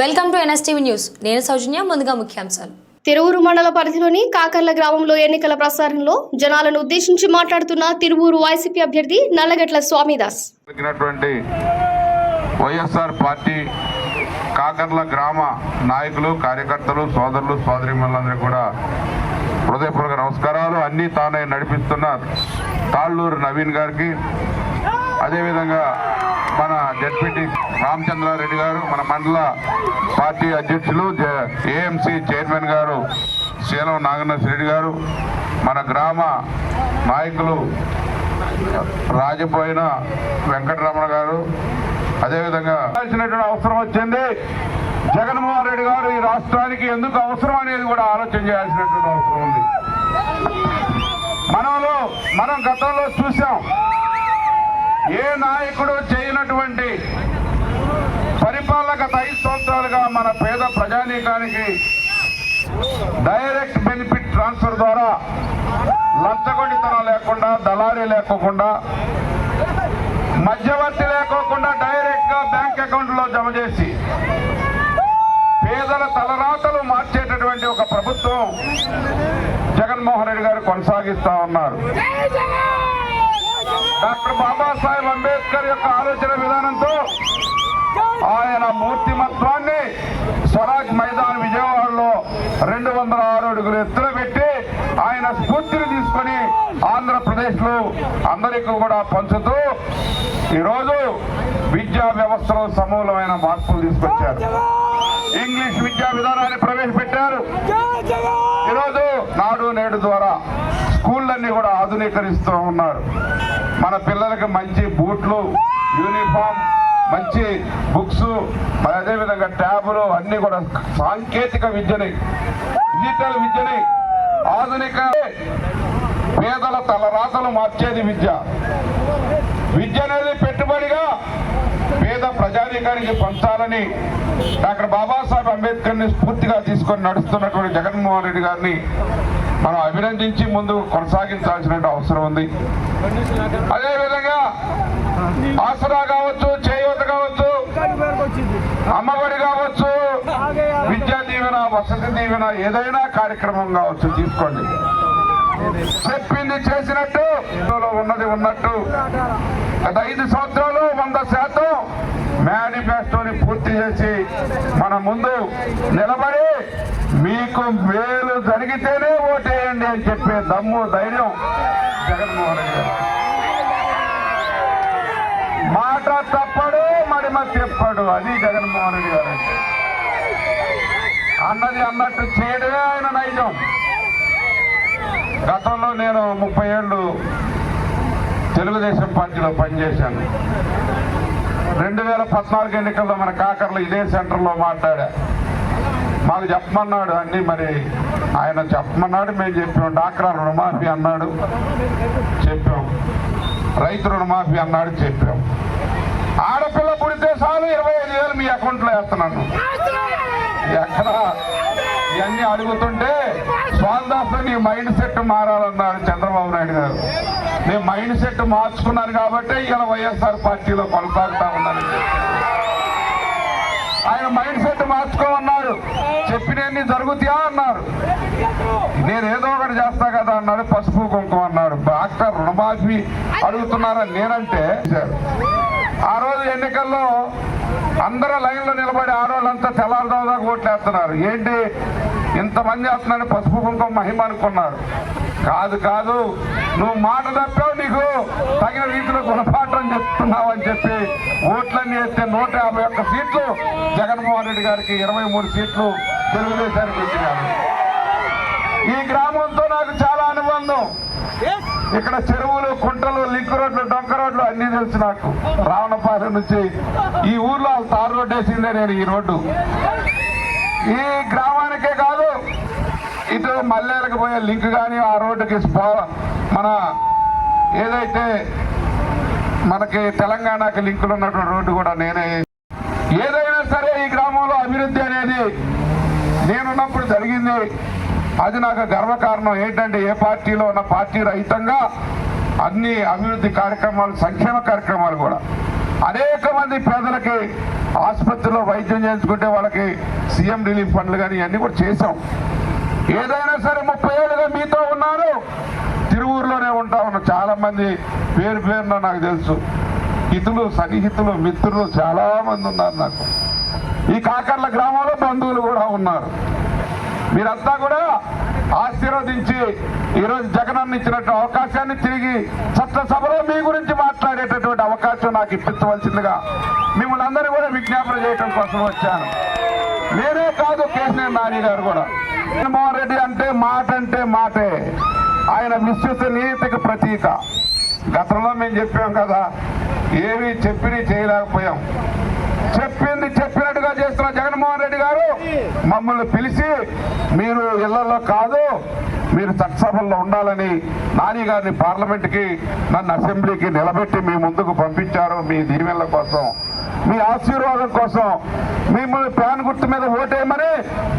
Welcome to NSTV news. నేను సౌజన్య ముందుగా ముఖ్యాంశాలు. తిరువురు మండల పరిధిలోని కాకర్ల గ్రామంలో ఎన్నికల ప్రసారంలో జనాలను ఉద్దేశించి మాట్లాడుతున్న తిరువూరు వైసీపీ అభ్యర్థి నల్లగట్ల స్వామిదాస్. వైఎస్ఆర్ పార్టీ కాకర్ల గ్రామ నాయకులు కార్యకర్తలు సోదరులు సోదరిమణులందరూ కూడా హృదయపూర్వక నమస్కారాలు. అన్నీ తానే నడిపిస్తున్న తాళ్ళూరు నవీన్ గారికి. అదేవిధంగా మన జడ్పీటీ రామచంద్రారెడ్డి గారు మన మండల పార్టీ అధ్యక్షులు ఏఎంసీ చైర్మన్ గారు శీలం నాగనాథ్ రెడ్డి గారు మన గ్రామ నాయకులు రాజపోయిన వెంకటరమణ గారు. అదేవిధంగా కావాల్సినటువంటి అవసరం వచ్చింది. జగన్మోహన్ రెడ్డి గారు ఈ రాష్ట్రానికి ఎందుకు అవసరం అనేది కూడా ఆలోచన చేయాల్సినటువంటి అవసరం ఉంది. మనలో మనం గతంలో చూసాం ఏ నాయకుడు చేయనటువంటి గత ఐదు సంవత్సరాలుగా మన పేద ప్రజానీకానికి డైరెక్ట్ బెనిఫిట్ ట్రాన్స్ఫర్ ద్వారా లంచగొండితనం లేకుండా దళారీ లేకోకుండా మధ్యవర్తి లేకోకుండా డైరెక్ట్గా బ్యాంక్ అకౌంట్లో జమ చేసి పేదల తలరాతలు మార్చేటటువంటి ఒక ప్రభుత్వం జగన్మోహన్ రెడ్డి గారు కొనసాగిస్తా ఉన్నారు. డాక్టర్ బాబాసాహెబ్ అంబేద్కర్ యొక్క ఆలోచన విధానంతో మూర్తిమత్వాన్ని స్వరాజ్ మైదాన్ విజయవాడలో రెండు వందల ఆరు అడుగులు ఎత్తున పెట్టి ఆయన స్ఫూర్తిని తీసుకొని ఆంధ్రప్రదేశ్లో అందరికీ కూడా పంచుతూ ఈరోజు విద్యా వ్యవస్థలో సమూలమైన మార్పులు తీసుకొచ్చారు. ఇంగ్లీష్ విద్యా విధానాన్ని ప్రవేశపెట్టారు. ఈరోజు నాడు నేడు ద్వారా స్కూళ్ళన్నీ కూడా ఆధునీకరిస్తూ ఉన్నారు. మన పిల్లలకి మంచి బూట్లు యూనిఫామ్ మంచి బుక్స్ మరి అదేవిధంగా ట్యాబులు అన్ని కూడా సాంకేతిక విద్యని డిజిటల్ విద్యని ఆధునిక పేదల తలరాతలు మార్చేది విద్య. విద్య అనేది పెట్టుబడిగా పేద ప్రజానీకానికి పంచాలని డాక్టర్ బాబాసాహెబ్ అంబేద్కర్ని స్ఫూర్తిగా తీసుకొని నడుస్తున్నటువంటి జగన్మోహన్ రెడ్డి గారిని మనం అభినందించి ముందు కొనసాగించాల్సిన అవసరం ఉంది. అదేవిధంగా ఆసరా కావచ్చు అమ్మఒడి కావచ్చు విద్యా దీవెన వసతి దీవెన ఏదైనా కార్యక్రమం కావచ్చు తీసుకోండి. చెప్పింది చేసినట్టు ఇందులో ఉన్నది ఉన్నట్టు. గత ఐదు సంవత్సరాలు వంద శాతం మేనిఫెస్టోని పూర్తి చేసి మన ముందు నిలబడి మీకు మేలు జరిగితేనే ఓటేయండి అని చెప్పే దమ్ము ధైర్యం జగన్మోహన్ రెడ్డి గారు. మాట తప్పడు. మడిమ చెప్పాడు అది జగన్మోహన్ రెడ్డి గారు. అంటే. అన్నది అన్నట్టు చేయడమే ఆయన నైజం. గతంలో నేను ముప్పై ఏళ్ళు తెలుగుదేశం పార్టీలో పనిచేశాను. రెండు వేల పద్నాలుగు ఎన్నికల్లో మన కాకర్లో ఇదే సెంటర్లో మాట్లాడా. మాకు చెప్పమన్నాడు అన్ని మరి ఆయన చెప్పమన్నాడు మేము చెప్పాం డాక్రా రుణమాఫీ అన్నాడు చెప్పాం. రైతు రుణమాఫీ అన్నాడు చెప్పాం. ఆడపిల్ల పుడితే చాలు ఇరవై ఐదు వేలు మీ అకౌంట్లో వేస్తున్నాను. ఎక్కడ ఇవన్నీ అడుగుతుంటే స్వామిదాస్ నీ మైండ్ సెట్ మారాలన్నాడు చంద్రబాబు నాయుడు గారు. నేను మైండ్ సెట్ మార్చుకున్నాను కాబట్టి ఇలా వైఎస్ఆర్ పార్టీలో కొనసాగుతా ఉన్నాను ఆయన మైండ్ సెట్ మార్చుకోమన్నాడు. చెప్పినన్ని జరుగుతాయా అన్నారు నేను ఏదో ఒకటి చేస్తా కదా అన్నాడు పసుపు కుంకుమ అన్నాడు. డాక్టర్ రుణమాఫీ అడుగుతున్నారని నేనంటే ఆ రోజు ఎన్నికల్లో అందరూ లైన్లో నిలబడి ఆడవాళ్ళంతా తెల్లారుదాకా ఓట్లు వేస్తున్నారు ఏంటి ఇంతమంది వేస్తున్నారని పసుపు కుంకుమ మహిమ అనుకున్నారు. కాదు కాదు. నువ్వు మాట తప్పావు నీకు. తగిన రీతిలో గుణపాఠం చెప్తున్నావు అని చెప్పి ఓట్లన్నీ వేస్తే నూట యాభై ఒక్క సీట్లు జగన్మోహన్ రెడ్డి గారికి ఇరవై మూడు సీట్లు తెలుగుదేశానికి ఇచ్చినారు. ఈ గ్రామంతో నాకు చాలా అనుబంధం. ఇక్కడ చెరువులు కుంటలు లింక్ అన్ని తెలుసు నాకు. రావణపాలెం నుంచి ఈ ఊర్లో తారు రోడ్డు వేసిందే నేను ఈ రోడ్డు. ఈ గ్రామానికే కాదు ఇటు మల్లేలకు పోయే లింక్ కానీ ఆ రోడ్డుకి స్పా- మన ఏదైతే మనకి తెలంగాణకి లింకులు ఉన్నటువంటి రోడ్డు కూడా నేనే. ఏదైనా సరే ఈ గ్రామంలో అభివృద్ధి అనేది నేనున్నప్పుడు జరిగింది. అది నాకు గర్వకారణం. ఏంటంటే ఏ పార్టీలో ఉన్న పార్టీ రహితంగా అన్ని అభివృద్ధి కార్యక్రమాలు సంక్షేమ కార్యక్రమాలు కూడా. అనేక మంది పేదలకి ఆసుపత్రిలో వైద్యం చేయించుకుంటే వాళ్ళకి సీఎం రిలీఫ్ ఫండ్లు కానీ ఇవన్నీ కూడా చేసాం ఏదైనా సరే ముప్పై ఏళ్ళుగా మీతో ఉన్నారు. తిరువూరులోనే ఉంటా ఉన్నాం చాలా మంది పేరు పేరున నాకు తెలుసు. హితులు సన్నిహితులు మిత్రులు చాలా మంది ఉన్నారు నాకు. ఈ కాకర్ల గ్రామంలో బంధువులు కూడా ఉన్నారు. మీరంతా కూడా ఆశీర్వదించి ఈరోజు జగనన్న ఇచ్చినట్టు అవకాశాన్ని తిరిగి చట్టసభలో మీ గురించి మాట్లాడేటటువంటి అవకాశం నాకు ఇప్పించవలసిందిగా మిమ్మల్ని అందరూ కూడా విజ్ఞాపన చేయడం కోసం వచ్చాను. నేనే కాదు కేసీఆర్ నాని గారు కూడా. జగన్మోహన్ రెడ్డి అంటే మాట అంటే మాటే. ఆయన విశ్వసనీయతకు ప్రతీక. గతంలో మేము చెప్పాం కదా ఏవి చెప్పిని చేయలేకపోయాం. చెప్పింది చెప్పినట్టుగా చేస్తున్న జగన్మోహన్ రెడ్డి గారు మమ్మల్ని పిలిచి మీరు ఇళ్ళలో కాదు మీరు చట్టసభల్లో ఉండాలని నాని గారిని పార్లమెంట్కి నన్ను అసెంబ్లీకి నిలబెట్టి మీ ముందుకు పంపించారు మీ దీవెనల కోసం మీ ఆశీర్వాదం కోసం. మిమ్మల్ని ప్యాన్ గుర్తు మీద ఓటేయమని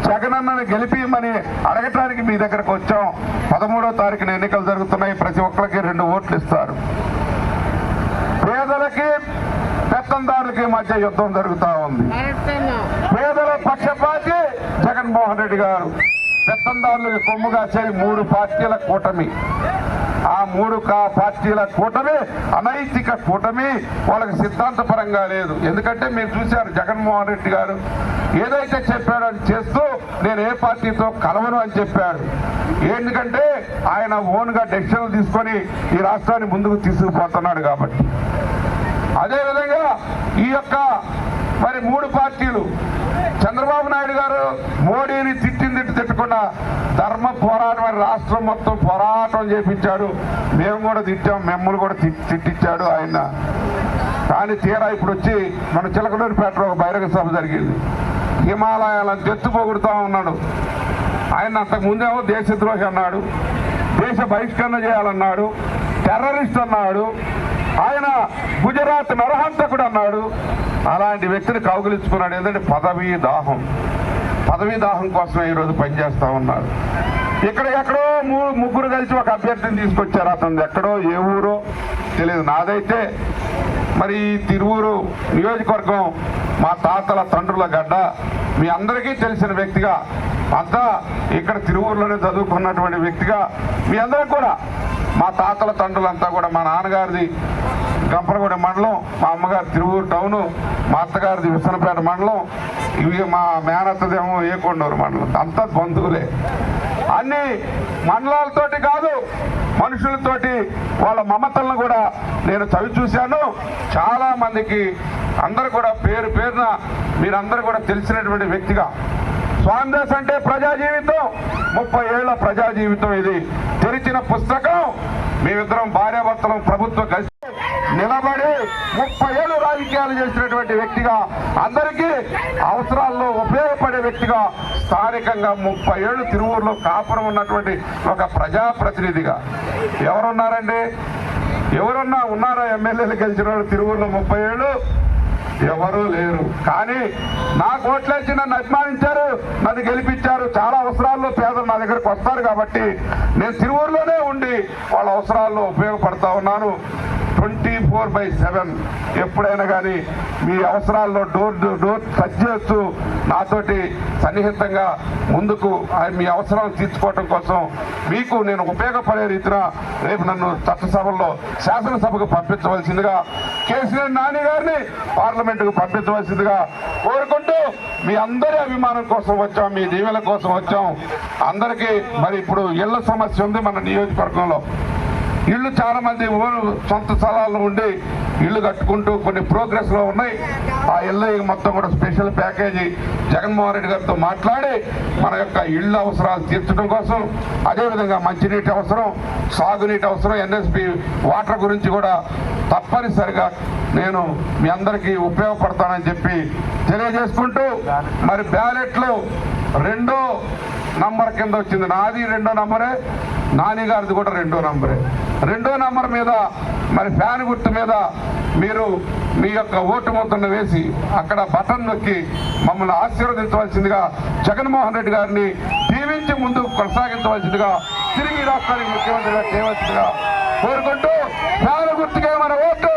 జగనన్నని గెలిపియమని అడగటానికి మీ దగ్గరకు వచ్చాం. పదమూడో తారీఖున ఎన్నికలు జరుగుతున్నాయి ప్రతి ఒక్కరికి రెండు ఓట్లు ఇస్తారు. పేదలకి పెత్తందారులకి మధ్య యుద్ధం జరుగుతూ ఉంది. పేదల పక్షపాతి జగన్మోహన్ రెడ్డి గారు. పెత్తందారులకి కొమ్ముగా చేరి మూడు పార్టీల కూటమి. ఆ మూడు కా- పార్టీల కూటమి అనైతిక కూటమి వాళ్ళకి సిద్ధాంతపరంగా లేదు. ఎందుకంటే మీరు చూశారు జగన్మోహన్ రెడ్డి గారు ఏదైతే చెప్పాడో అది చేస్తూ నేను ఏ పార్టీతో కలవను అని చెప్పాడు ఎందుకంటే ఆయన ఓన్గా డెసిషన్లు తీసుకొని ఈ రాష్ట్రాన్ని ముందుకు తీసుకుపోతున్నాడు కాబట్టి. అదేవిధంగా ఈ యొక్క మరి మూడు పార్టీలు చంద్రబాబు నాయుడు గారు మోడీని తిట్టింది తిట్టకుండా ధర్మ పోరాటం అని రాష్ట్రం మొత్తం పోరాటం చేపించాడు. మేము కూడా తిట్టాం మిమ్మల్ని కూడా తిట్టించాడు ఆయన. కానీ తీరా ఇప్పుడు వచ్చి మన చిలకలూరిపేటలో ఒక బహిరంగ సభ జరిగింది. హిమాలయాలను ఎత్తు పొగుడుతూ ఉన్నాడు. ఆయన అంతకుముందేమో దేశద్రోహి అన్నాడు దేశ బహిష్కరణ చేయాలన్నాడు టెర్రరిస్ట్ అన్నాడు. ఆయన గుజరాత్ నరహంతకుడు అన్నాడు. అలాంటి వ్యక్తిని కౌగులించుకున్నాడు. ఏంటంటే పదవీ దాహం. పదవీ దాహం కోసమే ఈరోజు పనిచేస్తా ఉన్నారు ఇక్కడ ఎక్కడో మూడు ముగ్గురు కలిసి ఒక అభ్యర్థిని తీసుకొచ్చారు అతను. ఎక్కడో ఏ ఊరో తెలియదు నాదైతే మరి తిరువూరు నియోజకవర్గం మా తాతల తండ్రుల గడ్డ. మీ అందరికీ తెలిసిన వ్యక్తిగా అంతా ఇక్కడ తిరువూరులోనే చదువుకున్నటువంటి వ్యక్తిగా మీ అందరికి కూడా మా తాతల తండ్రులంతా కూడా మా నాన్నగారిది గంపలగూడ మండలం మా అమ్మగారు తిరువూరు టౌను మా అత్తగారిది విసనపేట మండలం ఇవి మా మేనత్తదేమో ఏకొండూరు మండలం. అంతా బంధువులే. అన్ని మండలాలతోటి కాదు మనుషులతోటి వాళ్ళ మమతలను కూడా నేను చవి చూశాను. చాలా మందికి అందరు కూడా పేరు పేరున మీరందరూ కూడా తెలిసినటువంటి వ్యక్తిగా. స్వామిదాస్ అంటే ప్రజా జీవితం. ముప్పై ఏళ్ళ ప్రజా జీవితం ఇది. తెరిచిన పుస్తకం. మేమిద్దరం భార్యాభర్తలం ప్రభుత్వం కలిసి నిలబడి ముప్పై ఏళ్ళు రాజకీయాలు చేసినటువంటి వ్యక్తిగా అందరికీ అవసరాల్లో ఉపయోగపడే వ్యక్తిగా స్థానికంగా ముప్పై ఏళ్ళు తిరువూరులో కాపురం ఉన్నటువంటి ఒక ప్రజాప్రతినిధిగా. ఎవరున్నారండి? ఎవరున్నా ఉన్నారా ఎమ్మెల్యేలు గెలిచిన వాళ్ళు తిరువూరులో ముప్పై ఏళ్ళు? ఎవరూ లేరు. కానీ నాకు ఓట్లేసి నన్ను అభిమానించారు నన్ను గెలిపించారు. చాలా అవసరాల్లో పేదలు నా దగ్గరకు వస్తారు కాబట్టి నేను తిరువూరులోనే ఉండి వాళ్ళ అవసరాల్లో ఉపయోగపడతా ఉన్నాను. Twenty four by seven. ఎప్పుడైనా కానీ మీ అవసరాల్లో డోర్ డోర్ టచ్ చేస్తూ నాతోటి సన్నిహితంగా ముందుకు మీ అవసరాలు తీర్చుకోవటం కోసం మీకు నేను ఉపయోగపడే రీతిన రేపు నన్ను చట్టసభల్లో శాసనసభకు పంపించవలసిందిగా కేసీఆర్ నాని గారిని పార్లమెంటుకు పంపించవలసిందిగా కోరుకుంటూ మీ అందరి అభిమానం కోసం వచ్చాం మీ దీవెల కోసం వచ్చాం. అందరికీ మరి ఇప్పుడు ఇళ్ళ సమస్య ఉంది మన నియోజకవర్గంలో. ఇళ్ళు చాలా మంది ఊరు సొంత స్థలాల్లో ఉండి ఇళ్ళు కట్టుకుంటూ కొన్ని ప్రోగ్రెస్లో ఉన్నాయి. ఆ ఇళ్ళ మొత్తం కూడా స్పెషల్ ప్యాకేజీ జగన్మోహన్ రెడ్డి గారితో మాట్లాడి మన యొక్క ఇళ్ళ అవసరాలు తీర్చడం కోసం అదేవిధంగా మంచినీటి అవసరం సాగునీటి అవసరం ఎన్ఎస్పి వాటర్ గురించి కూడా తప్పనిసరిగా నేను మీ అందరికీ ఉపయోగపడతానని చెప్పి తెలియజేసుకుంటూ మరి బ్యాలెట్లు రెండో నంబర్ కింద వచ్చింది. నాది రెండో నంబరే నాని గారిది కూడా రెండో నంబరే. రెండో నంబర్ మీద మరి ఫ్యాన్ గుర్తు మీద మీరు మీ యొక్క ఓటు మొత్తం వేసి అక్కడ బటన్ నొక్కి మమ్మల్ని ఆశీర్వదించవలసిందిగా జగన్మోహన్ రెడ్డి గారిని దీవించి ముందు కొనసాగించవలసిందిగా తిరిగి రాష్ట్రానికి ముఖ్యమంత్రిగా చేయవలసిందిగా కోరుకుంటూ ఫ్యాన్ గుర్తుకే మన ఓటు.